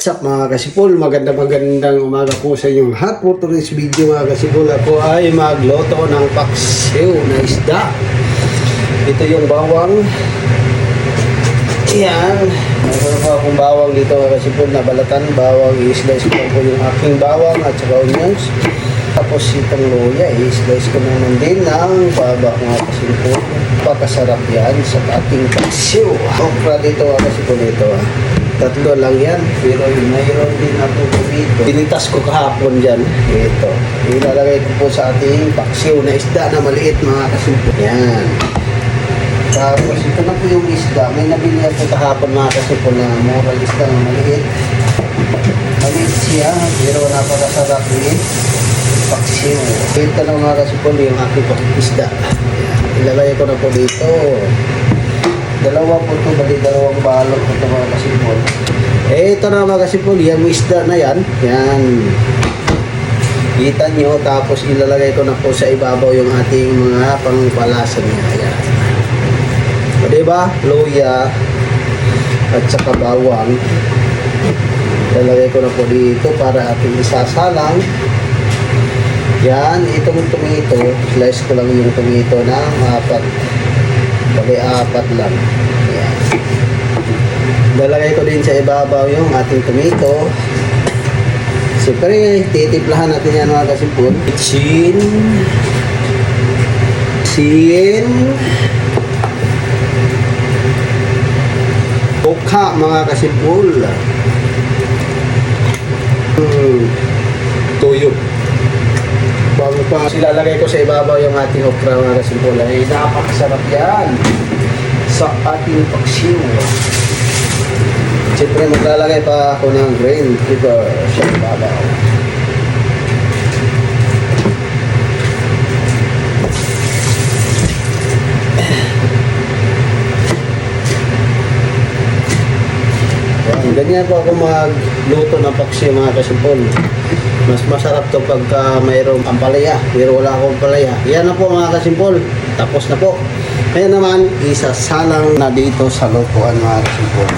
What's up mga kasipol? Maganda magandang umaga po sa inyong lahat po today's video mga kasipol. Ako ay magloto ng paksiw na isda. Ito yung bawang. Yan. Meron pa akong bawang dito mga kasipol na balatan. Bawang i-slice ko po yung aking bawang at saka onions. Tapos itong luya, i-slice ko naman din ng babak mga kasipol. Pakasarap yan sa ating paksiw. Okra dito mga kasipol ito ah. Tatlo lang yan, pero mayroon din ako dito. Tinitas ko kahapon dyan. Ito. Ilalagay ko po sa ating paksiw na isda na maliit mga kasimpo. Yan. Tapos ito na po yung isda. May nabili ako kahapon mga kasimpo na mura isda na maliit. Maliit siya, pero napakasarap din. Paksiw. Ito na mga kasimpo yung aking isda. Yan. Ilalagay ko na po dito. Dalawa po ito, bali dalawang balot po ito mga kasipol. Eh, ito na mga kasipol, yung isda na yan. Yan. Kita nyo, tapos ilalagay ko na po sa ibabaw yung ating mga pangpalasa niya. Ayan. O, diba? Luya at saka bawang. Ilalagay ko na po dito para ating isasalang. Yan, itong tomato, slice ko lang yung tomato ng apat. Bali, apat lang. Yan. Lalagay ko din sa ibabaw yung ating tomato. Siyempre, titimplahan natin yan mga kasimpun. Chin. Chin. Okha mga kasimpul. Hmm. Tuyo. Pa silalagay ko sa ibabaw yung ating okra mga kasimpul. Ay, napakasarap yan sa ating paksiw. Siyempre, maglalagay pa ako ng green pepper sa ibabaw. Yan, ganyan po ako magluto ng paksiw mga kasimpol. Mas masarap to pagka mayroong ampalaya, pero wala akong palaya. Yan na po mga kasimpol. Tapos na po. Kaya naman, isasalang na dito sa lutuan mga kasimpol.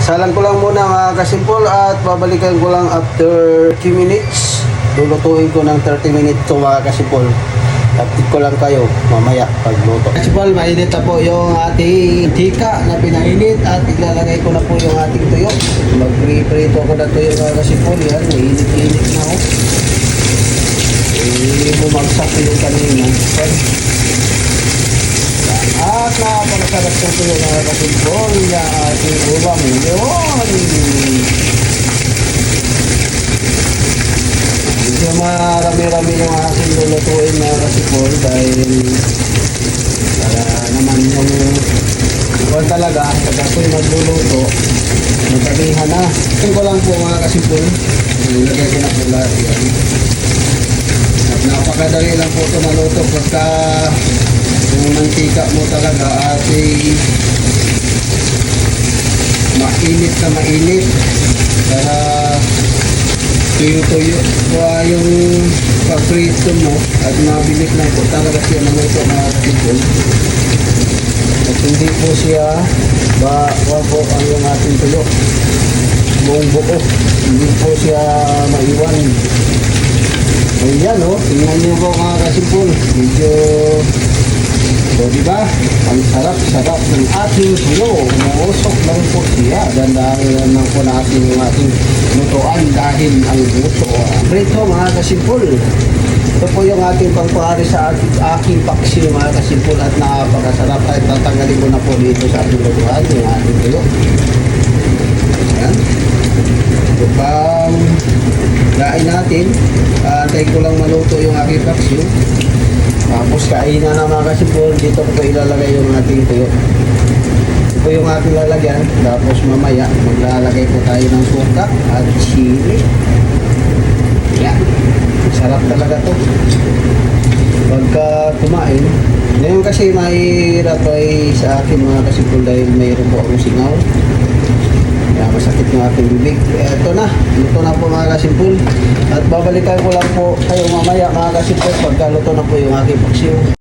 Salang ko lang muna mga kasimpol at babalikan ko lang after 30 minutes. Lulutuin ko ng 30 minutes to mga kasimpol. Update ko lang kayo mamaya pagluto. Kasimpol, mainit na po yung ating tika na pinainit at ilalagay ko na po yung ating tuyo. Mag-prito ko na tuyo mga kasimpol. Yan, mainit-init na ako. Eh, bumagsak yung kanina. Yan. At napakasarap ito yung mga kasimpol na ating ulam. Yun! Medyo marami-rami yung aking lulutuin mga kasimpol dahil para naman yung Ikaw talaga, pag ako'y magluluto, magdamihan na. Ito ko lang po mga kasimpol. Ilagay ko na po lahat yan. At napakadali lang po ito maluto pagka yung mantika mo talaga at eh, mainit na mainit para tuyo-tuyo kaya yung paprito mo at mabilis lang po talaga siya maluto tipon at hindi po siya ba po ang yung ating tuyo buong buo hindi po siya maiwan Ayan o, oh, tingnan niyo po mga kasimpol. Medyo, so di ba? Ang sarap-sarap ng ating tuyo. Umuusok lang po siya. Dandahan lang po natin yung ating lutuan dahil ang gusto. Prito mga kasimpol. Ito po yung ating pangpahari sa aking, aking paksi mga kasimpol at napakasarap. At tatanggalin ko na po dito sa ating lutuan yung ating tuyo. Ayan. Ito pang kain natin. Antay ko lang maluto yung aking paksiw. Tapos kain na na mga kasipol. Dito po ilalagay yung ating tuyo. Ito yung ating lalagyan. Tapos mamaya maglalagay po tayo ng suka at chili. Yan. Sarap talaga to. Pagka kumain, ngayon kasi mahirap ay sa akin mga kasipol dahil mayroon po akong singaw. Kaya masakit yung aking bibig. Ito na. Ito na po mga kasimpul. At babalikan ko lang po kayo mamaya mga kasimpul pagka luto na po yung aking paksiw.